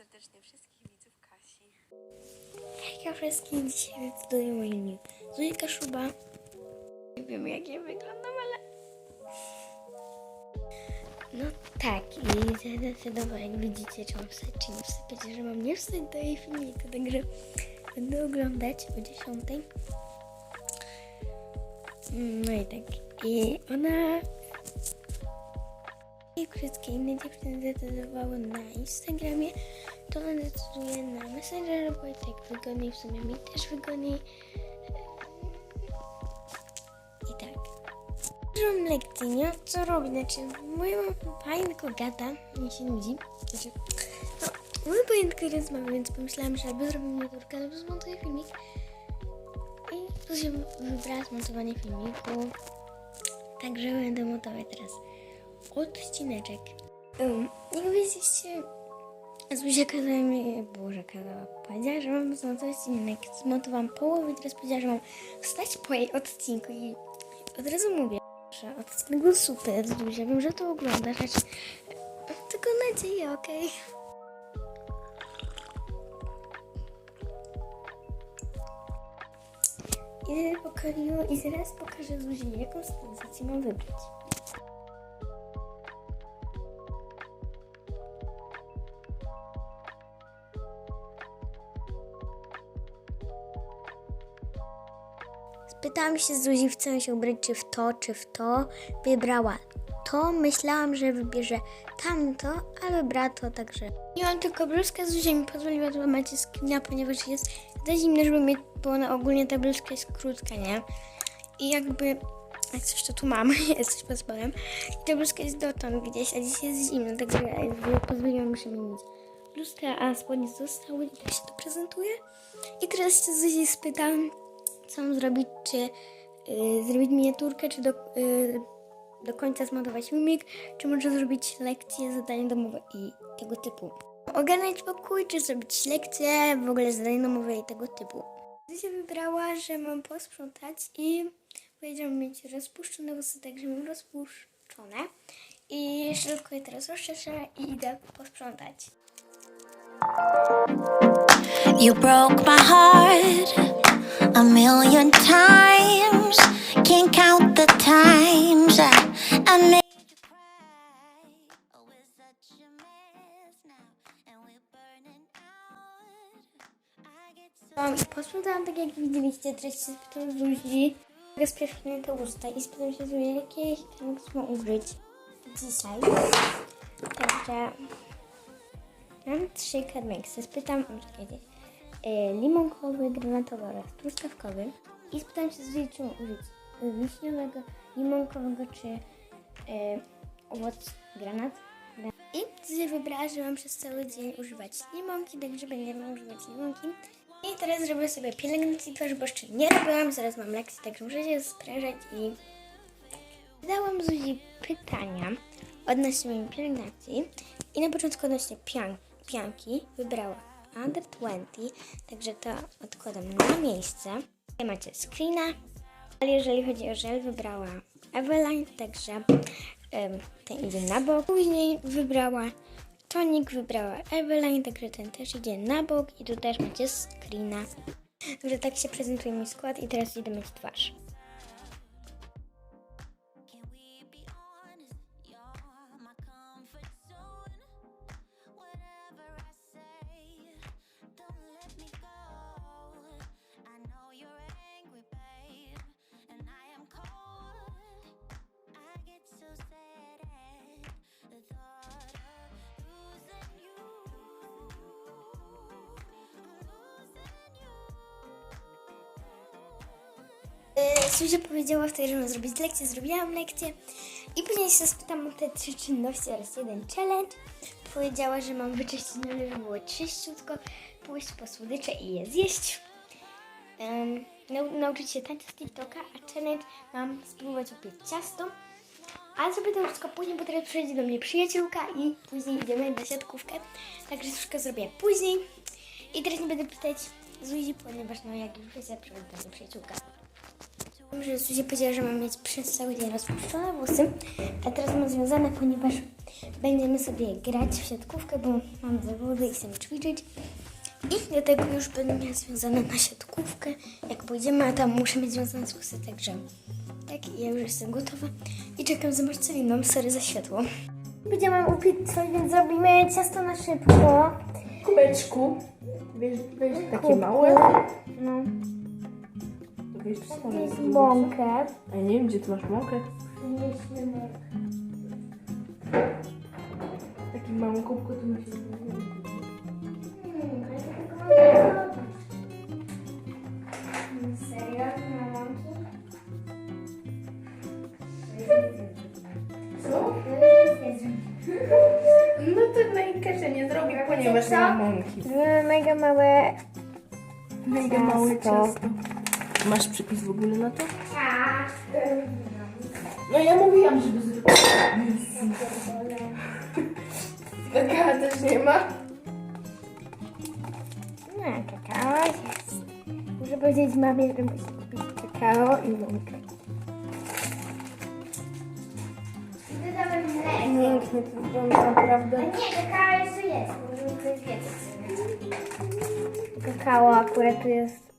serdecznie wszystkich widzów Kasi. Hejka wszystkim, dzisiaj decyduję moje imię. Zujka Szuba. Nie wiem jak ja wyglądam, ale... No tak, i zdecydowo jak widzicie, czy mam wstać, czy nie wstać, że mam nie wstać do jej filmiku, także będę oglądać o 10. No i tak, i ona i wszystkie inne dziewczyny zdecydowały na Instagramie, to ona decyduje na Messengerze, bo i tak wygodniej, w sumie mi też wygodniej. I tak. Mam lekcję, nie co robić, znaczy moja pani tylko gada, mi się nudzi. Znaczy, no, mój tylko rozmawia, więc pomyślałam, że albo zrobię miniaturkę, albo zmontuję filmik. I tu się wybrała zmontowanie filmiku. Także będę montować teraz odcineczek. Um, jak widzieliście, Zuzia kazała mi, Boże, kazała, powiedziała, że mam zmontować odcinek. Zmontowałam połowę i teraz powiedziała, że mam wstać po jej odcinku i od razu mówię, że odcinek był super, Zuzia, wiem, że to oglądasz, tylko nadzieję, okej? I pokażę, i zaraz pokażę Zuzi, jaką stylizację mam wybrać. Spytałam się Zuzi, w się ubrać, czy w to, czy w to. Wybrała to. Myślałam, że wybierze tamto, ale wybrała to także. I mam tylko bluzkę, Zuzia mi pozwoliła złamać screena, ponieważ jest za zimno, żeby mieć, bo ona ogólnie ta bluzka jest krótka, nie? I jakby, jak coś to tu mam, jest coś pod spodem. I ta bluzka jest dotąd gdzieś, a dzisiaj jest zimno, także pozwoliłam mi mieć bluzkę, a spodnie zostały i tak się to prezentuje. I teraz się Zuzi spytam, mam zrobić, czy y, zrobić miniaturkę, czy do, y, do końca zmontować filmik, czy może zrobić lekcję, zadanie domowe i tego typu. Ogarnąć pokój, czy zrobić lekcję, w ogóle zadanie domowe i tego typu. Zuzia wybrała, że mam posprzątać i powiedziałam mieć rozpuszczone włosy, także mam rozpuszczone. I jeszcze tylko teraz rozczeszę i idę posprzątać. You broke my heart a million times. Can't count the times I, I made you cry. Oh, such a mess now, and we're burning so Um, tak jak widzieliście, teraz się spytam Zuzi, rozpieszczone te usta i spytam się Zuzi, jakie kierunki mam użyć dzisiaj. Także mam trzy kadmeksy. Spytam, o, czekajcie, limonkowy, granatowy oraz truskawkowy. I spytam się Zuzi, czy użyć e, wiśniowego, limonkowego czy e, owoc granat. I Zuzia wybrała, że mam przez cały dzień używać limonki, także będziemy używać limonki. I teraz zrobię sobie pielęgnację twarzy, bo jeszcze nie robiłam, zaraz mam lekcję, także muszę się sprężać i... Zadałam Zuzi pytania odnośnie mojej pielęgnacji i na początku odnośnie pian pianki wybrała Under 20, także to odkładam na miejsce. Tutaj macie screena, ale jeżeli chodzi o żel, wybrała Eveline, także em, ten idzie na bok. Później wybrała tonik, wybrała Eveline, także ten też idzie na bok i tu też macie screena. Także tak się prezentuje mój skład i teraz idę myć twarz. Suzia powiedziała wtedy, że mam zrobić lekcję, zrobiłam lekcję i później się spytam o te trzy czynności oraz jeden challenge. Powiedziała, że mam wyczyścić nole, żeby było czyściutko, pójść po słodycze i je zjeść. Um, nau nauczyć się tańca z TikToka, a challenge mam spróbować upiec ciasto. Ale zrobię to wszystko później, bo teraz przyjdzie do mnie przyjaciółka i później idziemy na siatkówkę. Także wszystko zrobię później. I teraz nie będę pytać Zuzi, ponieważ no jak już wiecie, przychodzi do mnie przyjaciółka. Że Zuzia powiedziała, że mam mieć przez cały dzień rozpuszczone włosy, a teraz mam związane, ponieważ Będziemy sobie grać w siatkówkę, bo mam zawody i chcę ćwiczyć. I do tego już będę miała związane na siatkówkę. Jak pójdziemy, a tam muszę mieć związane z kusy, także tak, ja już jestem gotowa. I czekam za Marceliną, sorry za światło. Będziemy upić coś, więc zrobimy ciasto na szybko. kubeczku. Wiesz, weź takie małe. No, To jest jest mąkę. A ja nie wiem, gdzie ty masz mąkę. Przynieśmy mąkę. W takim małym kubku to masz. Hmm, ale to tylko mamy zrobić. Hmm, Serio? Nie ma mąki? Co? No to najkaże nie zrobi, ponieważ nie ma mąki. Zrobimy mega małe Mega małe Ciasto. ciasto. Masz przepis w ogóle na to? No ja mówiłam, żeby zrobić. Kakao też nie ma. No, kakao jest. Muszę powiedzieć mamie, że musi kupić kakao i mąkę. Dodamy mleko. Pięknie to wygląda naprawdę. Nie, kakao jeszcze jest. Możemy coś więcej. Kakao akurat tu jest.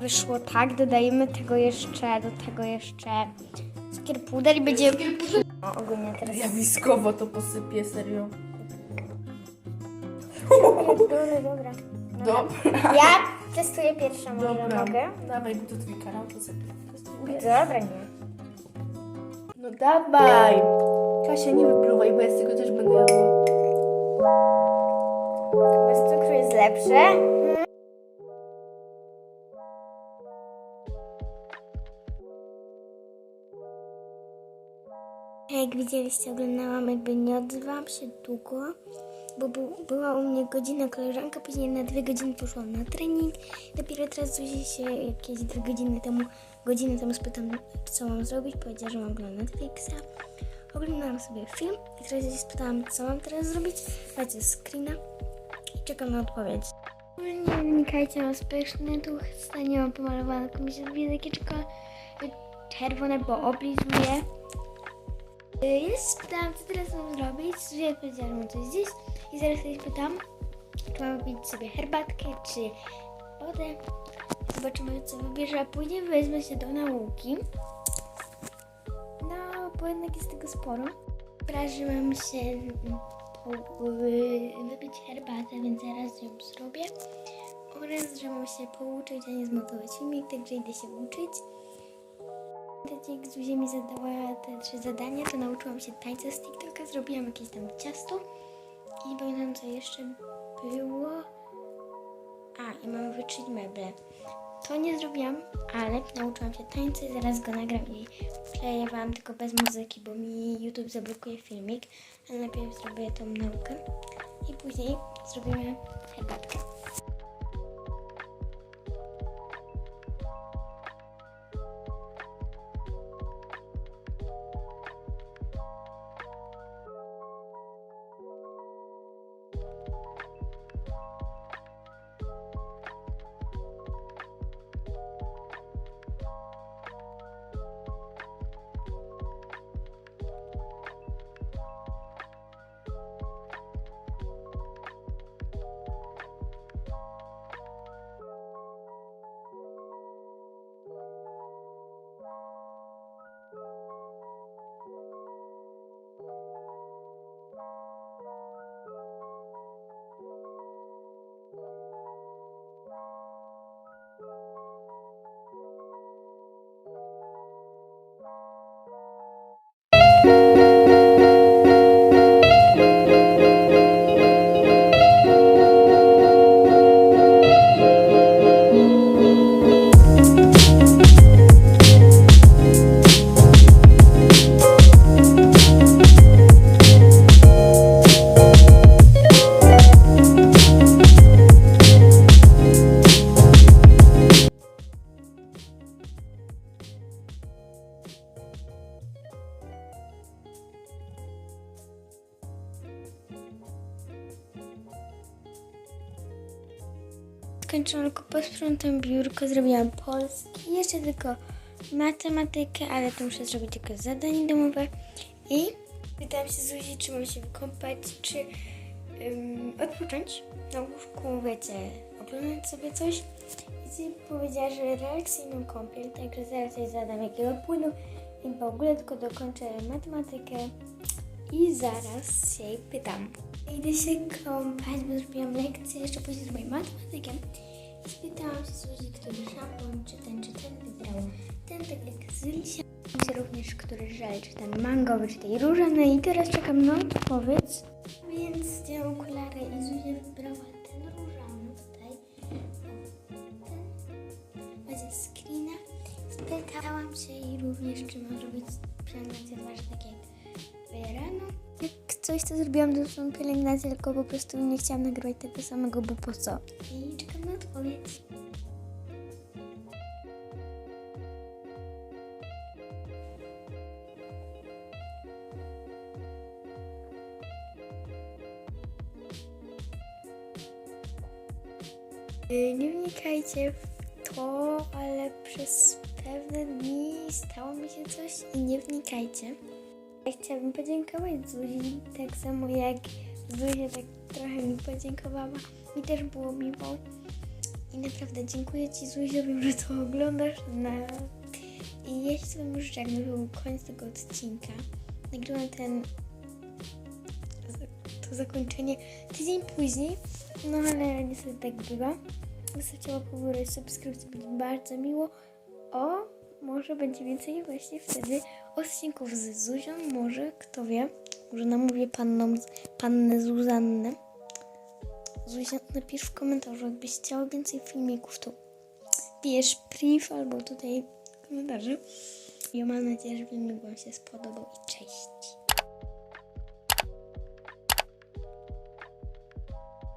Wyszło tak, dodajemy tego jeszcze, do tego jeszcze cukier puder i będzie... No, ogólnie teraz... Ja wiskowo to posypię, serio. Dobra, dobra. Dobra. Ja testuję pierwsza, może Dobra. mogę? Dawaj, bo to twój kanał, to sobie. Dobra, nie. No dawaj! Kasia, nie wypluwaj, bo ja z tego też będę jadła. Bez cukru jest lepsze. Jak widzieliście, oglądałam, jakby nie odzywałam się długo, bo był, była u mnie godzina koleżanka, później na dwie godziny poszłam na trening. Dopiero teraz Zuzi się jakieś dwie godziny temu, godzinę temu spytam, co mam zrobić. Powiedziała, że mam oglądać Netflixa. Oglądałam sobie film i teraz się spytałam, co mam teraz zrobić. Macie screena i czekam na odpowiedź. Nie wynikajcie, mam speszny tu nie mam pomalowane, tylko mi się takie czerwone, bo oblizuję. Y, Ja się co teraz mam zrobić. Zuzia powiedziała, że mam coś zjeść i zaraz się spytam, czy mam pić sobie herbatkę, czy wodę. Zobaczymy, co wybierze, a później wezmę się do nauki. No, bo jednak jest tego sporo. Prażyłam się po, y, wypić herbatę, więc zaraz ją zrobię. Oraz, że mam się pouczyć, a nie zmontować filmik, także idę się uczyć. Tak jak Zuzia mi zadała te trzy zadania, to nauczyłam się tańca z TikToka, zrobiłam jakieś tam ciasto i nie pamiętam co jeszcze było. A, i mam wyczyć meble. To nie zrobiłam, ale nauczyłam się tańca i zaraz go nagram i wkleję wam tylko bez muzyki, bo mi YouTube zablokuje filmik, ale najpierw zrobię tą naukę i później zrobimy herbatkę. Skończyłam, tylko posprzątam biurko, zrobiłam polski, jeszcze tylko matematykę, ale to muszę zrobić tylko zadanie domowe i pytałam się Zuzi, czy mam się wykąpać, czy ym, odpocząć na łóżku, wiecie, oglądać sobie coś. I powiedziała, że relaksyjną kąpiel, także zaraz jej zadam jakiego płynu i w ogóle tylko dokończę matematykę i zaraz się jej pytam. Idę się kąpać, bo zrobiłam lekcję, jeszcze później zrobię matematykę. I spytałam się Zuzi, który szampon, czy ten, czy ten wybrał. Ten tak jak Zylsia. Się również, który żel, czy ten mangowy, czy tej różanej. No i teraz czekam na odpowiedź. Więc zdjęłam okulary i Zuzia wybrała ten różany tutaj. Ten. Będzie screena. Spytałam się jej również, czy może być pielęgnacja twarzy tak jak rano. Coś, to zrobiłam dużą pielęgnację, tylko po prostu nie chciałam nagrywać tego samego, bo po co? I czekam na odpowiedź. Y, Nie wnikajcie w to, ale przez pewne dni stało mi się coś i nie wnikajcie. Chciałabym podziękować Zuzi, tak samo jak Zuzia tak trochę mi podziękowała. Mi też było miło. I naprawdę dziękuję Ci wiem, że to oglądasz na... I ja się sobie już życzę, jakby był koniec tego odcinka. Nagrywam ten... to zakończenie tydzień później, no ale niestety tak bywa. Zostawcie łapkę w górę, subskrypcję, będzie bardzo miło. O, może będzie więcej właśnie wtedy odcinków z Zuzią, może, kto wie. Może namówię panną, pannę Zuzannę. Zuzia, napisz w komentarzu, jakbyś chciała więcej filmików, to pisz priv albo tutaj w komentarzu. I mam nadzieję, że filmik Wam się spodobał i cześć.